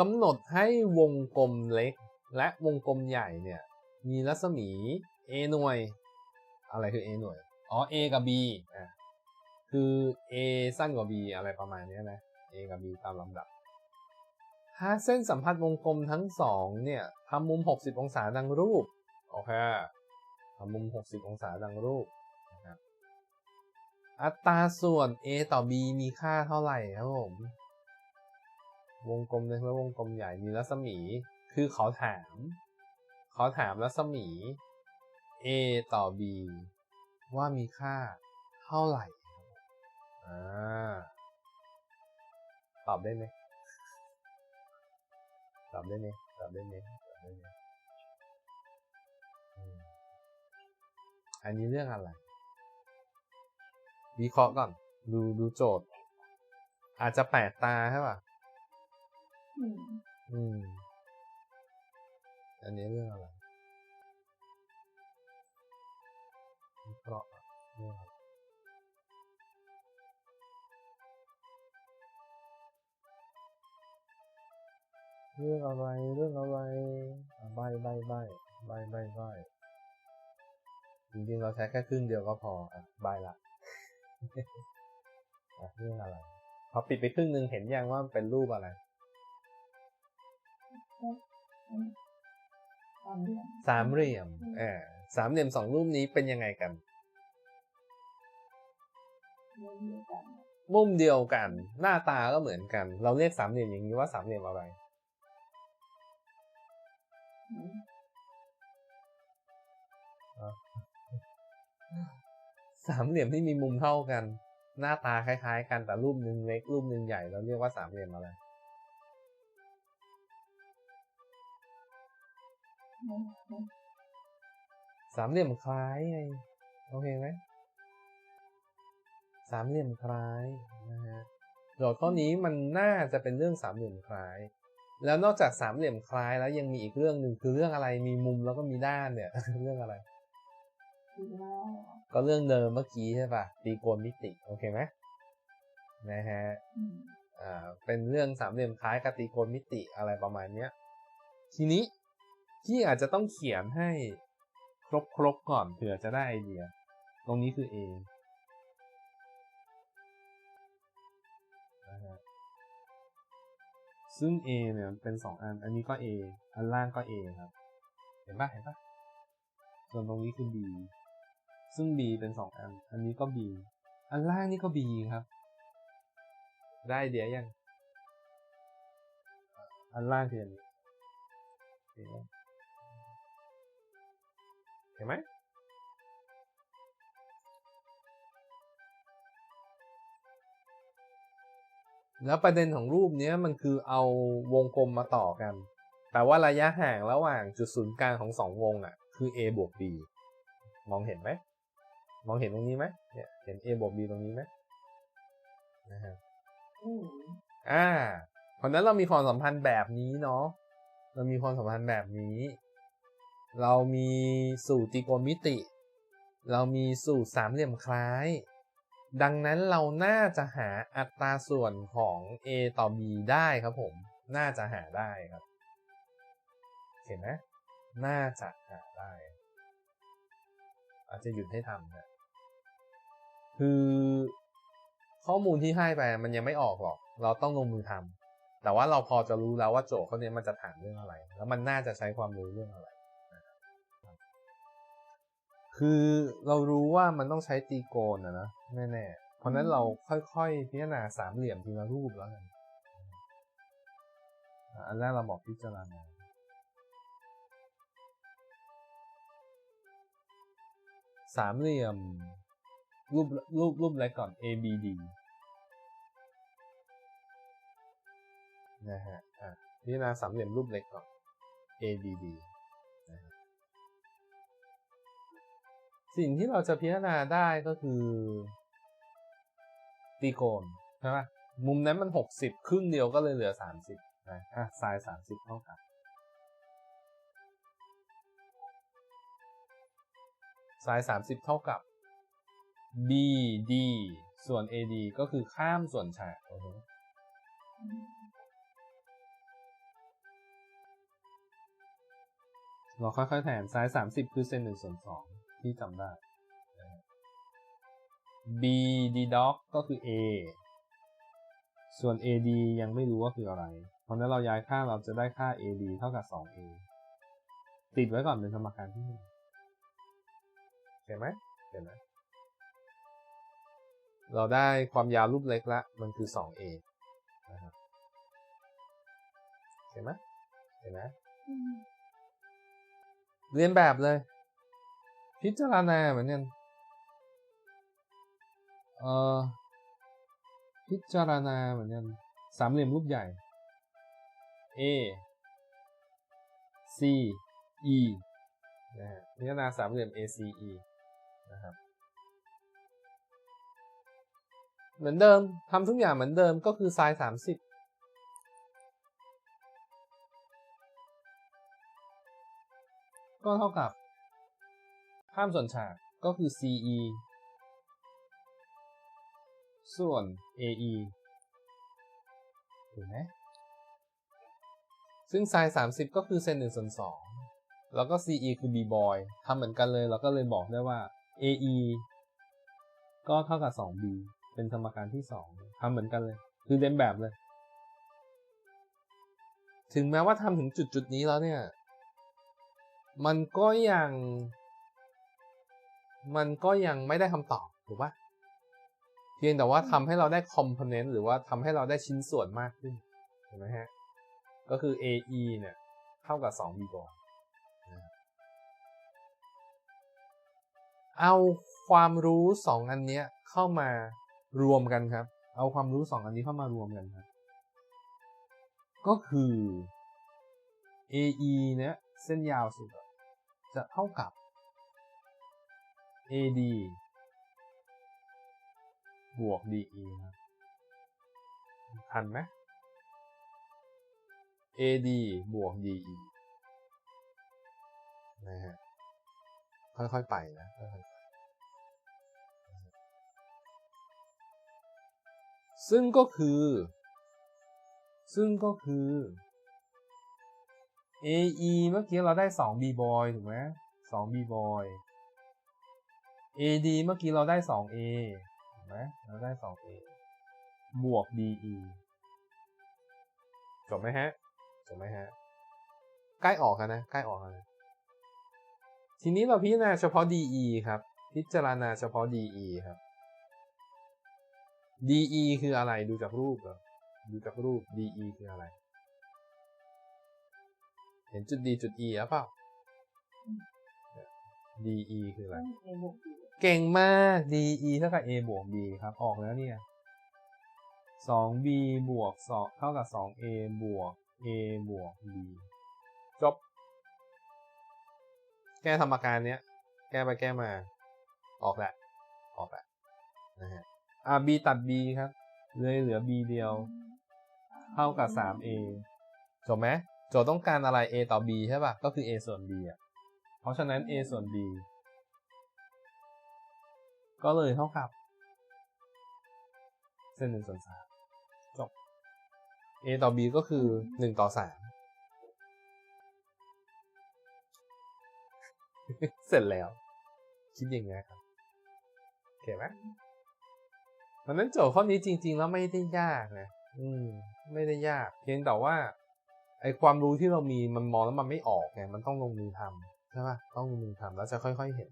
กำหนดให้วงกลมเล็ก และวงกลมใหญ่เนี่ยมีรัศมี a หน่วย อะไรคือ a หน่วย อ๋อ a กับ b อะคือ a สั้นกว่า b อะไรประมาณเนี้ยนะ a กับ b ตามลำดับ ถ้าเส้นสัมพัทธ์วงกลมทั้งสองเนี่ยทำมุม 60 องศาดังรูป โอเคทำมุม 60 องศาดังรูปนะครับอัตราส่วน a ต่อ b มีค่าเท่าไหร่ครับผม วงกลมเล็กและวงกลมใหญ่มีรัศมี คือเขาถาม เขาถามรัศมี a ต่อ b ว่ามีค่าเท่าไหร่อ่าตอบได้ไหมตอบได้ไหมตอบได้ไหมตอบได้ไหมอืมอันนี้เรื่องอะไร วิเคราะห์ก่อน ดูดูโจทย์ อาจจะแปลกตาใช่ป่ะ อืม อันนี้เรื่องอะไรวิเคราะห์เรื่องอะไรเรื่องอะไร เรื่องอะไรใบใบใบใบใบใบจริงๆ เราใช้แค่ครึ่งเดียวก็พออะใบละอะเรื่องอะไร พอปิดไปครึ่งหนึ่งเห็นยังว่ามันเป็นรูปอะไร สามเหลี่ยมสามเหลี่ยมเออสามเหลี่ยมสองรูปนี้เป็นยังไงกันเรื่องเดียวกัน มุมเดียวกัน หน้าตาก็เหมือนกัน เราเรียกสามเหลี่ยมอย่างนี้ว่าสามเหลี่ยมอะไรอืมสามเหลี่ยมที่มีมุมเท่ากัน หน้าตาคล้าย ๆ กันแต่รูปหนึ่งเล็กรูปหนึ่งใหญ่ เราเรียกว่าสามเหลี่ยมอะไร สามเหลี่ยมคล้ายไงโอเคไหมสามเหลี่ยมคล้ายนะฮะโจทย์ข้อนี้มันน่าจะเป็นเรื่องสามเหลี่ยมคล้าย แล้วนอกจากสามเหลี่ยมคล้ายแล้วยังมีอีกเรื่องหนึ่งคือเรื่องอะไรมีมุมแล้วก็มีด้านเนี่ย เรื่องอะไรดีมากก็เรื่องเดิมเมื่อกี้ใช่ป่ะตรีโกณมิติโอเคไหมนะฮะอืมอ่าเป็นเรื่องสามเหลี่ยมคล้ายกับตรีโกณมิติอะไรประมาณเนี้ยทีนี้ ที่อาจจะต้องเขียนให้ครบครบๆก่อนเผื่อจะได้ไอเดีย ตรงนี้คือ A นะฮะซึ่ง A เนี่ยมันเป็นสองอัน อันนี้ก็ A อันล่างก็ A ครับ เห็นปะเห็นปะส่วนตรงนี้คือ B ซึ่ง B เป็นสองอัน อันนี้ก็ B อันล่างนี่ก็ B ครับ ได้ไอเดียยัง อันล่างคืออันนี้ ห็นไหมเห็นไหมแล้วประเด็นของรูปเนี้ยมันคือเอาวงกลมมาต่อกัน แต่ว่าระยะห่างระหว่างจุดศูนย์กลางของสองวงอะ คือ a บวก b มองเห็นไหม มองเห็นตรงนี้ไหมเนี่ยเห็น a บวก b ตรงนี้ไหมนะฮะอืมอ่าเพราะนั้นเรามีความสัมพันธ์แบบนี้เนาะ เรามีความสัมพันธ์แบบนี้ เรามีสูตรตรีโกณมิติ เรามีสูตรสามเหลี่ยมคล้าย ดังนั้นเราน่าจะหาอัตราส่วนของ a ต่อ b ได้ครับผม น่าจะหาได้ครับ เห็นไหมน่าจะหาได้ อาจจะหยุดให้ทำนะคือข้อมูลที่ให้ไปมันยังไม่ออกหรอก เราต้องลงมือทำแต่ว่าเราพอจะรู้แล้วว่าโจทย์ข้อนี้มันจะถามเรื่องอะไร แล้วมันน่าจะใช้ความรู้เรื่องอะไร คือเรารู้ว่ามันต้องใช้ตีโกนนะนะแน่ๆเพราะฉะนั้นเราค่อยๆพิจารณาสามเหลี่ยมทีละรูปแล้วกันอะอันแรกเราบอกพิจารณาสามเหลี่ยม รูปรูปรูปอะไรก่อน A B D นะฮะอะพิจารณาสามเหลี่ยมรูปเล็กก่อน A สิ่งที่เราจะพิจารณาได้ก็คือตีโกนใช่ไหมมุมนั้นมันหกสิบครึ่งเดียวก็เลยเหลือสามสิบนะอะายสามสิบเท่ากับสายสามสิบเท่ากับ BD ส่วน AD ก็คือข้ามส่วนฉากโอเราค่อยๆแทถมายสามสิบคือเซนหนึ่งส่วนสอง ที่จำได้นะฮะ b d dog ก็คือ a ส่วน ad ยังไม่รู้ว่าคืออะไร เพราะฉะนั้นเราย้ายค่าเราจะได้ค่า ad เท่ากับ 2a ติดไว้ก่อนเป็นสมการที่หนึ่งเห็นไหมเห็นไหมเราได้ความยาวรูปเล็กละ มันคือ 2a นะครับเห็นไหมเห็นไหมอืมเรียนแบบเลย พิจารณาเหมือนกันเอ่อพิจารณาเหมือนกันสามเหลี่ยมรูปใหญ่ A C E นะฮะพิจารณาสามเหลี่ยม A C E นะครับเหมือนเดิมทำทุกอย่างเหมือนเดิมก็คือ sin สามสิบก็เท่ากับ ข้ามส่วนฉากก็คือ CE ส่วน AE ถูกไหมซึ่ง sin 30 ก็คือเซนหนึ่งส่วนสองแล้วก็ CE คือ B boy ทำเหมือนกันเลย เราก็เลยบอกได้ว่า AE ก็เท่ากับ 2B เป็นสมการที่ 2 ทำเหมือนกันเลย คือเลียนแบบเลย ถึงแม้ว่าทำถึงจุดจุดนี้แล้วเนี่ย มันก็ยัง มันก็ยังไม่ได้คำตอบถูกปะเพียงแต่ว่าทำให้เราได้คอมโพเนนต์หรือว่าทำให้เราได้ชิ้นส่วนมากขึ้นเห็นไหมฮะ ก็คือ AE เนี่ย เท่ากับ 2B บอลนะครับเอาความรู้สองอันเนี้ยเข้ามารวมกันครับ เอาความรู้สองอันนี้เข้ามารวมกันครับ ก็คือ AE เนี่ยเส้นยาวสุดอะจะเท่ากับ AD บวก DE ครับทันไหม AD บวก DE นะฮะ ค่อยๆไปนะค่อยๆไปซึ่งก็คือ ซึ่งก็คือ AE เมื่อกี้เราได้ 2B boy ถูกไหม 2B boy AD เมื่อกี้เราได้ 2A ถูกไหมเราได้ 2A บวก DE จบไหมฮะ จบไหมฮะ ใกล้ออกกันนะ ใกล้ออกกันนะทีนี้เราพิจารณาเฉพาะ DE ครับ พิจารณาเฉพาะ DE ครับ DE คืออะไร ดูจากรูปเหรอ ดูจากรูป DE คืออะไร เห็นจุด D จุด E แล้วเปล่า DE คืออะไรต้องเอบวกบี เก่งมาก DE เท่ากับ A บวก B ครับ ออกแล้วเนี่ย 2B บวก2เท่ากับ 2A บวก A บวก B จบ แก้สมการเนี้ย แก้ไปแก้มา ออกแหละ ออกแหละนะฮะ อ่า B ตัด B ครับ เลยเหลือ B เดียว เท่ากับ 3A จบไหมโจทย์ต้องการอะไร A ต่อ B ใช่ป่ะ ก็คือ A ส่วน B อะ เพราะฉะนั้น A ส่วน B ก็เลยเท่ากับ เส้นหนึ่งส่วนสามจบ A ต่อ B ก็คือหนึ่งต่อสามเสร็จแล้ว คิดอย่างไงครับโอเคไหมเพราะฉะนั้นโจทย์ข้อนี้จริง ๆ แล้วไม่ได้ยากนะ อืม ไม่ได้ยาก เพียงแต่ว่า ไอความรู้ที่เรามีมันมองแล้วมันไม่ออกไง มันต้องลงมือทำใช่ปะต้องลงมือทำแล้วจะค่อย ๆ เห็น